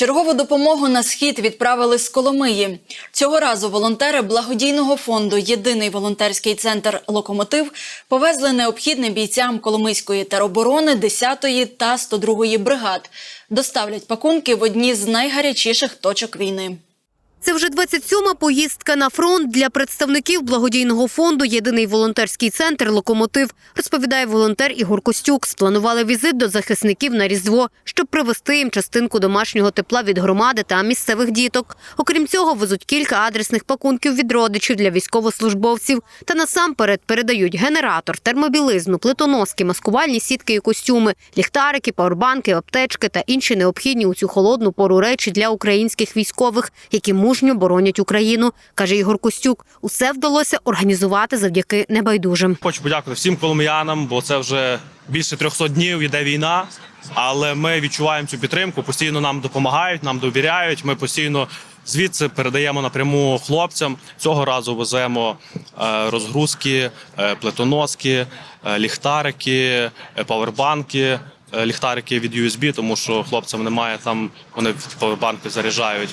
Чергову допомогу на схід відправили з Коломиї. Цього разу волонтери благодійного фонду Єдиний волонтерський центр Локомотив повезли необхідне бійцям Коломийської тероборони 10-ї та 102-ї бригад. Доставлять пакунки в одні з найгарячіших точок війни. Це вже 27-ма поїздка на фронт для представників благодійного фонду Єдиний волонтерський центр Локомотив, розповідає волонтер Ігор Костюк. Спланували візит до захисників на Різдво, щоб привезти їм частинку домашнього тепла від громади та місцевих діток. Окрім цього, везуть кілька адресних пакунків від родичів для військовослужбовців. Та насамперед передають генератор, термобілизну, плитоноски, маскувальні сітки і костюми, ліхтарики, пауербанки, аптечки та інші необхідні у цю холодну пору речі для українських військових, які мужньо боронять Україну, каже Ігор Костюк. Усе вдалося організувати завдяки небайдужим. Хочу подякувати всім коломиянам, бо це вже більше 300 днів іде війна. Але ми відчуваємо цю підтримку, постійно нам допомагають, нам довіряють. Ми постійно звідси передаємо напряму хлопцям. Цього разу веземо е, розгрузки, е, плитоноски, е, ліхтарики, павербанки. Е, Ліхтарики від USB, тому що хлопцям немає там, вони в банки заряджають.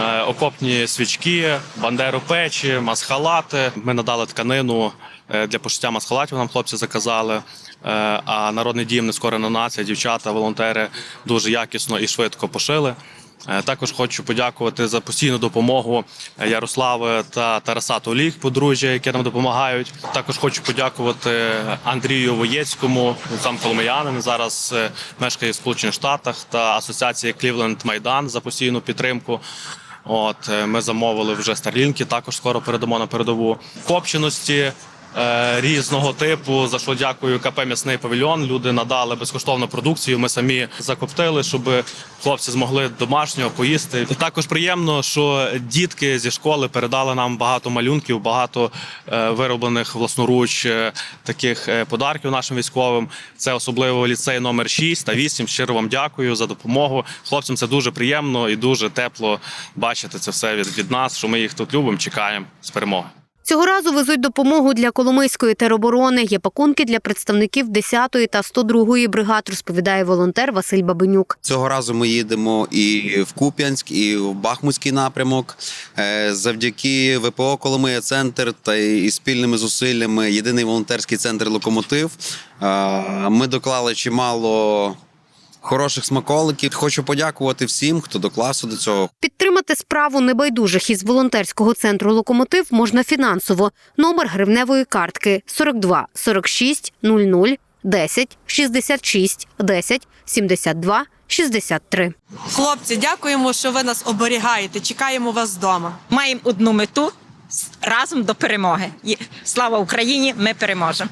Е, окопні свічки, бандеру печі, масхалати. Ми надали тканину е, для пошиття масхалатів. Нам хлопці заказали. А народний дім нескорена нація, дівчата, волонтери дуже якісно і швидко пошили. Е, Також хочу подякувати за постійну допомогу е, Ярослави та Тараса Толік, подружжя, які нам допомагають. Також хочу подякувати Андрію Воєцькому, сам коломиянин. зараз е, мешкає в Сполучених Штатах та асоціації Cleveland Майдан за постійну підтримку. От ми замовили вже старлінки, також скоро передамо на передову копченості. Е, Різного типу за що дякую КП М'ясний павільйон. Люди надали безкоштовну продукцію. Ми самі закоптили, щоб хлопці змогли домашнього поїсти. Також приємно, що дітки зі школи передали нам багато малюнків, багато е, вироблених власноруч е, таких подарків нашим військовим. Це особливо ліцей номер 6 та 8. Щиро вам дякую за допомогу. Хлопцям це дуже приємно і дуже тепло бачити це все від, від нас. Що ми їх тут любимо, чекаємо з перемоги. Цього разу везуть допомогу для Коломийської тероборони. Є пакунки для представників 10-ї та 102-ї бригад, розповідає волонтер Василь Бабенюк. Цього разу ми їдемо і в Куп'янськ, і в Бахмутський напрямок. Е, Завдяки ВПО Коломия Центр та і спільними зусиллями Єдиний волонтерський центр Локомотив. е, Ми доклали чимало хороших смаколиків. Хочу подякувати всім, хто доклався до цього. Підтримати справу небайдужих із волонтерського центру Локомотив можна фінансово. Номер гривневої картки 42 46 00 10 66 10 72 63. Хлопці, дякуємо, що ви нас оберігаєте. Чекаємо вас вдома. маємо одну мету разом до перемоги. Слава Україні! Ми переможемо.